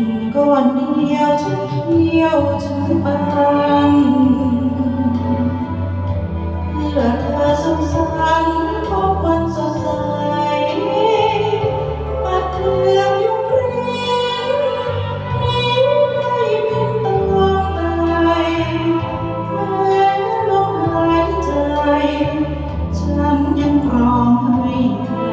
ินก้อนเดียวฉันเที่ยวจนปานเพื่อเธอสุขสันต์พบวันสดใสปัดเปลือกยุงเรียนหนีให้ป็นตาตายแม้ลมหายใจ ฉันยังพร้อมให้เธอ